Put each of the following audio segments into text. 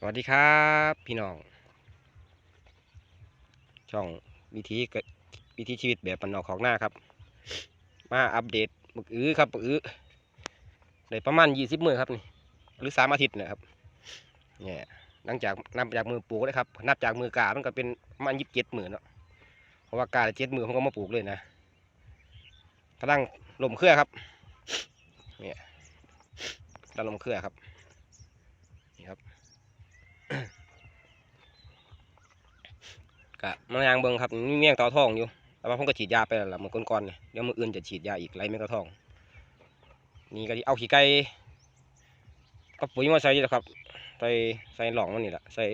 สวัสดีครับพี่น้อง ช่องวิธีวิธีชีวิตแบบปันนอกของหน้าครับ มาอัปเดตบึกอื้อครับบึกอื้อได้ประมาณยี่สิบมือครับนี่หรือสามอาทิตย์นะครับเนี่ยหลังจากนับจากมือปลูกเลยครับนับจากมือกามันก็เป็นประมาณยี่สิบเจ็ดมือเนาะเพราะว่ากาเจ็ดมือผมก็มาปลูกเลยนะกำลังลมเครือครับเนี่ยกำลังลมเครือครับนี่ครับ กะมายางเบิงครับมีเมี่ยงเตาทองอยู่แต่ว่าผมก็ฉีดยาไปแล้วล่ะมือก่อนๆเนี่ยเดี๋ยวมืออื่นจะฉีดยาอีกไรเมี่ยงเตาทอง นี่ก็เอาขี้ไก่กับปุ๋ยมาใส่นี่แหละครับ ใส่ใส่หลองมันนี่แหละใส่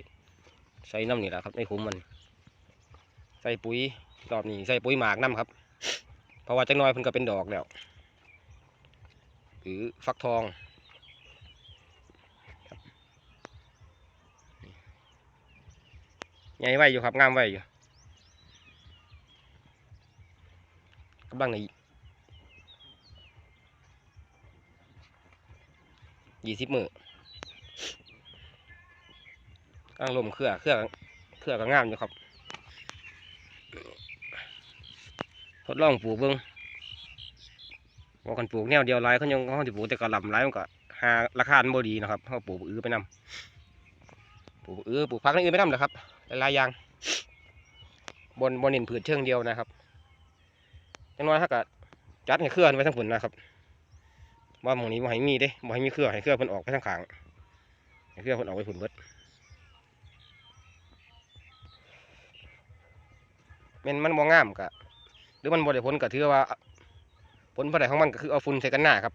ใส่น้ำนี่แหละครับในคุ้มมัน ใส่ปุ๋ยรอบนี้ใส่ปุ๋ยหมากน้ำครับ เพราะว่าจังน้อยเพิ่นก็เป็นดอกแล้วหรือฟักทองครับ ใหญ่ไว้อยู่ครับงามไว้อยู่กำลังในยี่สิบมือกำลังลมเครือเครือเครือก็งามอยู่ครับทดลองปลูกเบิ่งว่ากันปลูกแนวเดียวหลายเขายังเขาจะปลูกแต่กระลำหลายมันก็หาราคาบ่ดีนะครับเขาปลูกอื้อไปนำปลูกอื้อปลูกพักในอื่นไปนำแหละครับ หลายๆอย่าง บนบนเน้นผืนเชิงเดียวนะครับจังน้อยถ้าก็จัดให้เครื่อไว้ทั้งผลนะครับว่าหมองนี้บ่ให้มีเด้บ่ให้มีเครือให้เครือเพิ่นออกไปทางขางให้เครือเพิ่นออกไปผุนเบิดแม่นมันบ่งามกะหรือมันบ่ได้ผลก็ถือว่าผลบ่ได้ของมันก็คือเอาฝุ่นใส่กันหน้าครับ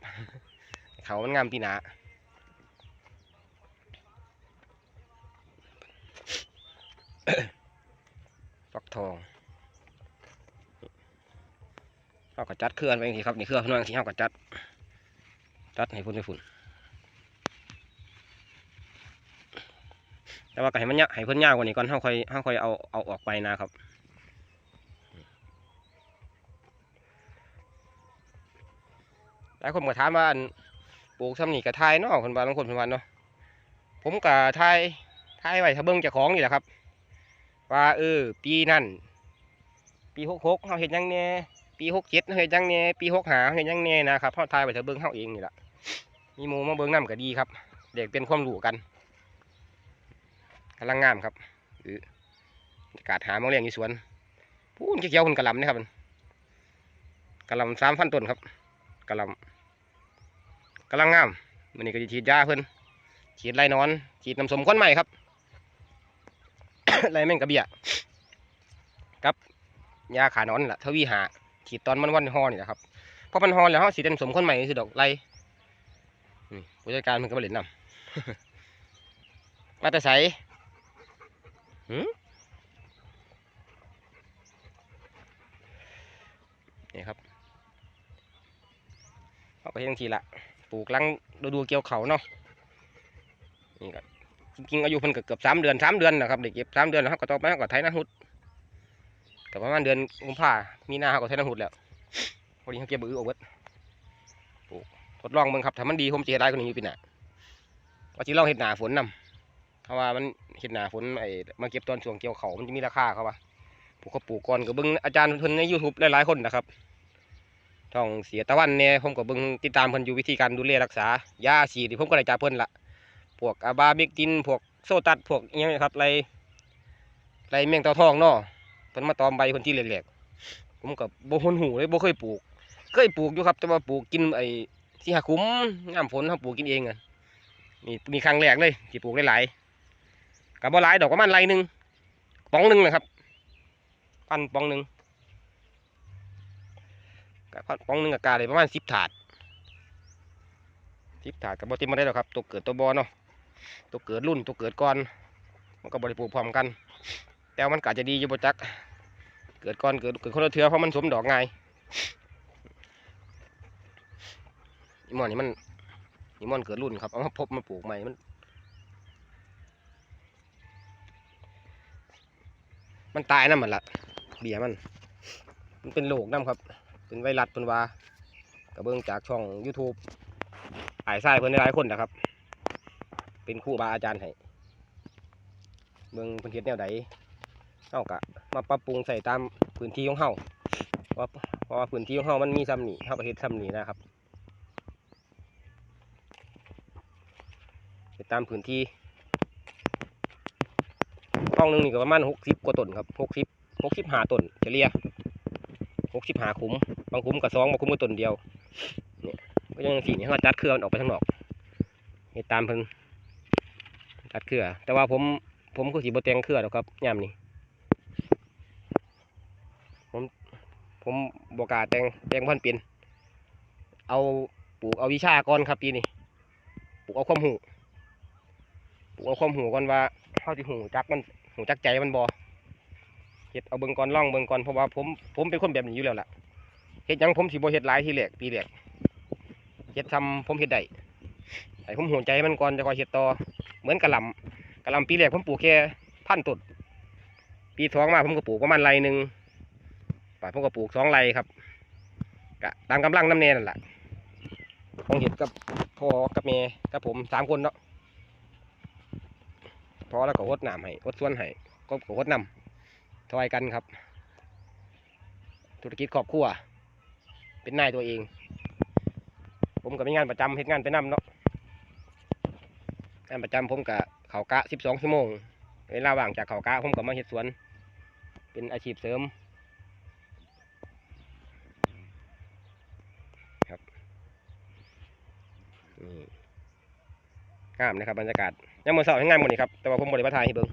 เขามันงามปีหนา ฟักทองเอาก็จัดเครือไว้อย่างนี้ครับนี่เครื่อเพิ่นวาจังซี่เฮาก็จัดตัดให้พุ่นให้ฝุ่นแต่ว่าก็ให้มันยะให้เพิ่นยาวกว่านี้ก่อนเฮาค่อยเฮาค่อยเอาเอาออกไปนะครับหลายคนก็ถามว่าปลูกซ้ำนี่ก็ทายเนาะคนบางคนเพิ่นว่าเนาะผมก็ทายทายไว้ถ้าเบิ่งเจ้าของนี่แหละครับ ว่าเออ ปีนั้นปี66เฮาเฮ็ดหยังแน่ปี67เฮาเฮ็ดหยังแน่ปี65เฮาเฮ็ดหยังแน่นะครับเฮาทายไว้ถ้าเบิ่งเฮาเองนี่แหละมีหมูมาเบิ้งน้ำก็ดีครับ เด็กเป็นความรู้กันกำลังงามครับอากาศหามาเลี้ยงอยู่สวนพูนเขียวคนกระลำนะครับกระลำสามพันต้นครับกระลำกำลังงามมันนี้ก็จะฉีดยาเพิ่นฉีดไล่หนอนฉีดน้ำสมข้นใหม่ครับ ไล่แมงกระเบียกับยาขานอนนี่ะทวีหาฉีดตอนมันวันฮอนี่แหละครับเพราะมันฮอแล้วเขาฉีดน้ำสมข้นใหม่คือดอกไล่ผู้จัดการมันก็มาเล่นนำมาแต่ใสนี่ครับเอาไปเฮ็ดจังทีละปลูกลังดูดูเกี่ยวเขาเนาะ จริงๆอายุเพิ่นก็เกือบสามเดือนสามเดือนนะครับเด็กเก็บสามเดือนแล้วเขาก็ต่อไปเขาก็ไถนาหุดก็ประมาณเดือนกุมภามีนาเขาก็ไถนาหุดแล้วพอดีเขาเก็บบื้อเอาเบิดทดลองเบิ่งครับถ้ามันดีผมจะเฮ็ดได้กว่านี้อยู่ปีหน้าว่าสิลองเฮ็ดหนาฝนนำเพราะว่ามันเฮ็ดหนาฝนไอ้มาเก็บตอนช่วงเกี่ยวเขามันจะมีราคาเขาว่าปลูกก็ปลูกก่อนก็เบิ่งอาจารย์เพิ่นใน YouTube หลายๆคนนะครับช่องเสียตะวันเนี่ยผมก็เบิ่งติดตามเพิ่นอยู่วิธีการดูแลรักษายาฉีดที่ผมก็ได้จากเพิ่นละ พวกอาบาเบกตินพวกโซตัสพวกอิหยังนี่ครับไรไรแมงเต่าทองเนาะเพิ่นมาตอมใบเพิ่นที่แหลกๆผมก็บ่ฮู้หูเลยโบเคยปลูก เคยปลูกอยู่ครับ แต่ว่าปลูกกินไอ้ที่หาคุ้มงามฝนเขาปลูกกินเองอะนี่มีครั้งแรกเลยที่ปลูกได้หลายๆกับบ่หลายดอกประมาณไรหนึ่งปองหนึ่งนะครับพันปองหนึ่งกับป้องหนึ่งกับกาเลยประมาณสิบถาดสิบถาดกับบ่เต็มมาได้หรอกครับตัวเกิดตัวบอเนาะ ตัวเกิดรุ่นตัวเกิดก่อน มันก็บริปลูกพร้อมกัน แต่มันก็อาจะดีอยู่บ่จัก เกิดก่อนเกิดเกิดคนละเทือเพราะมันสมดอกง่ายอีมอนนี่มันอีมอนเกิดรุ่นครับเอามาพบมาปลูกใหม่มัน มันตายน้ำมันละเบียมัน มันเป็นโรคน้ำครับ เป็นไวรัสเป็นวากระเบื้องจากช่อง YouTube ไอ้ไส้เพิ่อนหลายคนนะครับ เป็นครูบาอาจารย์ให้เบิ่งพิ่นเฮ็ดแนวใดเฮาก็มาปรับปรุงใส่ตามพื้นที่ของเฮาเพราะเพราะว่าพื้นที่ของเฮามันมีซ้ำนี่เฮาก็เฮ็ดซ้ำนี่นะครับเฮ็ดตามพื้นที่ห้องหนึงนี่ก็ประมาณ60กว่าต้นครับ60 65ต้นเฉลี่ย65ขุมบางขุมก็สองบางขุมก็ต้นเดียวเนี่ยก็ยังสีนี่เฮาจัดเครื่อมันออกไปข้างนอกเฮ็ดตามเพิ่น ตัดเครือ แต่ว่าผมผมก็สีบแตงเครือหรอกครับยามนี้ผมผมบกาแตงแตงพันเป็นเอาปลูกเอาวิชาก่อนครับปีนี้ปลูกเอาความหูปลูกเอาความหูก่อนว่าเข้าที่หูจักมันหูจักใจมันบอเฮ็ดเอาเบิงก่อนล่องเบิงก่อนเพราะว่าผมผมเป็นคนแบบนี้อยู่แล้วล่ะเฮ็ดยังผมสิบ่เฮ็ดหลายทีแรกปีแรกเฮ็ดทำผมเฮ็ดได้ไอ้ผมหูใจมันก่อนจะคอยเฮ็ดต่อ เหมือนกะหล่ำกะหล่ำปีแรกผมปลูกแค่พันต้นปีสองมาผมก็ปลูกประมาณไรหนึ่งป่าผมก็ปลูกสองไรครับกะตามกำลังน้ำเนนั่นแหละของเห็ดกับพ่อกับแม่กับผมสามคนเนาะพอแล้วก็หดน้ำให้หดส่วนให้ก็ก็หดน้ำทอยกันครับ ธุรกิจครอบครัว เป็นนายตัวเอง ผมก็มีงานประจำเฮ็ดงานไปนำเนาะ งานประจำผมกับเขากะสิบสองชั่วโมง เวลาว่างจากเขากะผมก็มาเฮ็ดสวน เป็นอาชีพเสริมครับนี่งามนะครับบรรยากาศยังมือเสาร์ให้งามหมดนี่ครับแต่ว่าผมบริมาถ่ายให้เบิ่ง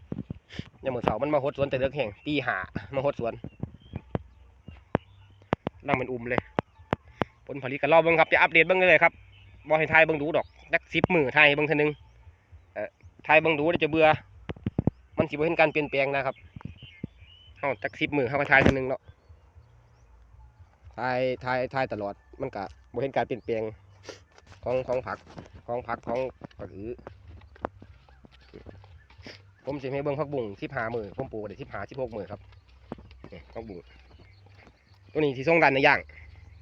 ยังมือเสาร์มันมาหดสวนแต่เลือกแห่งตีหามาหดสวนนั่งเป็นอุ้มเลย ผลผลิตก็รอเบิ่งครับจะอัปเดตเบิ่งเลยครับบอให้ทายเบิ่งดูดอกจักสิบมือทายให้เบิ่งทีนึง ทายบิ่งดูแล้วจะเบื่อ มันสิบ่เห็นการเปลี่ยนแปลงนะครับเฮาจักสิบมือเฮาก็ทายทีนึงเนาะทายทายทายตลอด มันก็บ่เห็นการเปลี่ยนแปลงของของผักของผักของผักอือผมสิให้เบิ่งผักบุ้ง15มื้อผมปลูกได้15 16มื้อครับผักบุ้งตัวนี้สิส่งดันในย่าง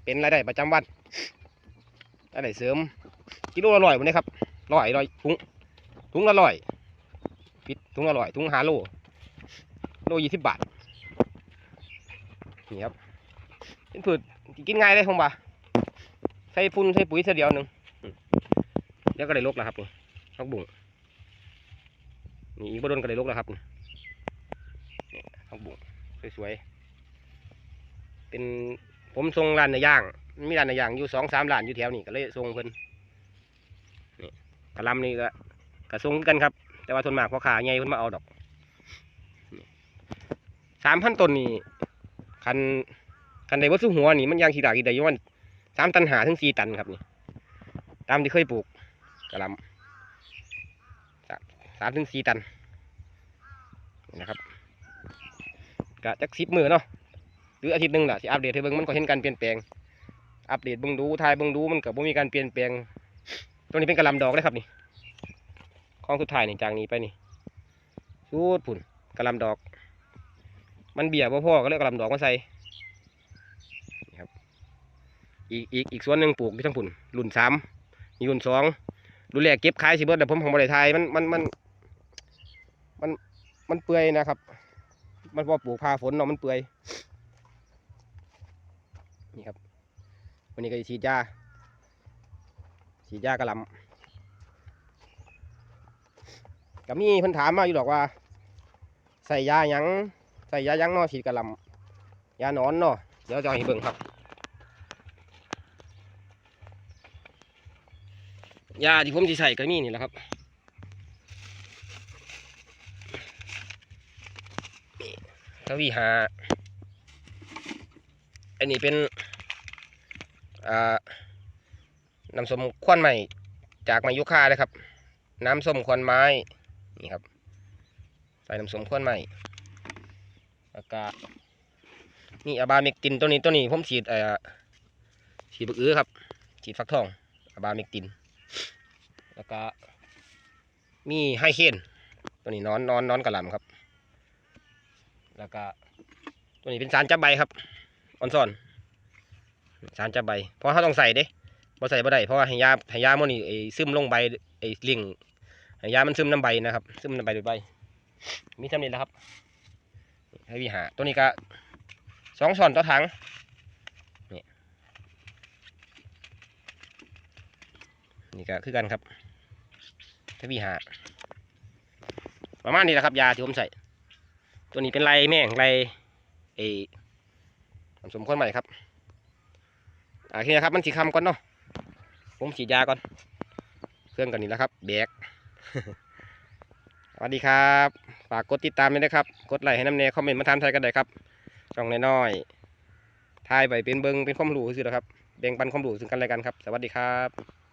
เป็นรายได้ประจำวันรายได้เสริมกิโลละร้อยบ่ได้ครับร้อยร้อยถุง ถุงละร้อยปิดถุงละร้อยถุงหาโลโลยี่สิบบาทนี่ครับเป็นพืชกินง่ายเลยผมว่าใส่ฟุ้นใส่ปุ๋ยเสียเดียวหนึ่งเดี๋ยวก็ได้ลกแล้วครับนี่พักบุ้งนี่อีกบ่โดนก็ได้ลกแล้วครับนี่พักบุ้งสวยๆเป็นผมส่งร้านเนื้อย่างมีร้านเนื้อย่างอยู่สองสามร้านอยู่แถวนี้ก็เลยส่งเพิ่นนี่กะลำนี่ก็ กระทรงกันครับ แต่ว่าทนมากพอขาใหญ่เพิ่นมาเอาดอกสามพันต้นนี่คันคันใดวัสุหัวนี่มันยางขีดาขีดาอยู่วันสามตันหาถึงสี่ตันครับนี่ตามที่เคยปลูกกระลำสามถึงสี่ตันนะครับกะจักสิบมือเนาะหรืออาทิตย์หนึ่งล่ะสิอัปเดตให้เบิ่งมันก็เห็นการเปลี่ยนแปลงอัปเดตเบิ่งดูทายเบิ่งดูมันก็บ่มีการเปลี่ยนแปลงตัวนี้เป็นกระลำดอกเลยครับนี่ องสุดท้ายนี่จากนี้ไปนี่สูดผุ่นกระลำดอก มันเบี่ยบ่อพ่อก็เลยกระลำดอกมาใส่นี่ครับอีกอีกอีกส่วนหนึ่งปลูกที่ทั้งผุ่นรุ่นสามมีรุ่นสองรุ่นแรกเก็บขายสิเบิดแต่ผมของบริไทยมันมันมันมันมันเปื่อยนะครับ มันพอปลูกพาฝนเนาะมันเปื่อยนี่ครับวันนี้ก็สิฉีดยาฉีดยากระลำ ก็มีเพิ่นถามมาอยู่ดอกว่า ใส่ยาหยังใส่ยาหยังนาะฉีดกระลำยาหนอนเนาะเดี๋ยวจะให้เบิ่งครับ ยาที่ผมสิใส่ก็มีนี่แหละครับทวีหาอันนี้เป็นอ่าน้ำส้มควันใหม่จากมายุค่าเลยครับ น้ำส้มควันไม้ นี่ครับ ใส่น้ำสมควันใหม่แล้วก็นี่อาบาเมกตินตัวนี้ตัวนี้ผมฉีดเอ่อฉีดบึกอื้อครับ ฉีดฟักทองอาบาเมกติน แล้วก็มีไฮเคนตัวนี้นอนนอนนอนกระหลำครับ แล้วก็ตัวนี้เป็นสารจับใบครับออนซอน สารจับใบ เพราะเขาต้องใส่เด้บ่ใส่บ่ได้เพราะว่าให้ยาให้ยามันนี่ไอ้ซึมลงใบไอ้ลิง ยามันซึมน้ำใบนะครับ ซึมน้ำใบโดยใบ มีจำนี้แล้วครับให้วิหาตัวนี้ก็สองช้อนต่อถังนี่นี่ก็คือกันครับให้วิหาประมาณนี้แหละครับ ยาที่ผมใส่ ตัวนี้เป็นไรแม่งไรเอผสมคนใหม่ครับโอเคนะครับมันสีคำก่อนเนาะผมฉีดยาก่อน เครื่องกันนี้แล้วครับแบก สวัสดีครับ ฝากกดติดตามด้วยนะครับ กดไลค์ให้น้ำเนยคอมเมนต์มาทานไทยกันได้ครับช่องน้อยๆทายไปเป็นเบิงเป็นความรู้สื่อๆนะครับแบ่งปันความรู้ซึ่งกันและกันครับ สวัสดีครับ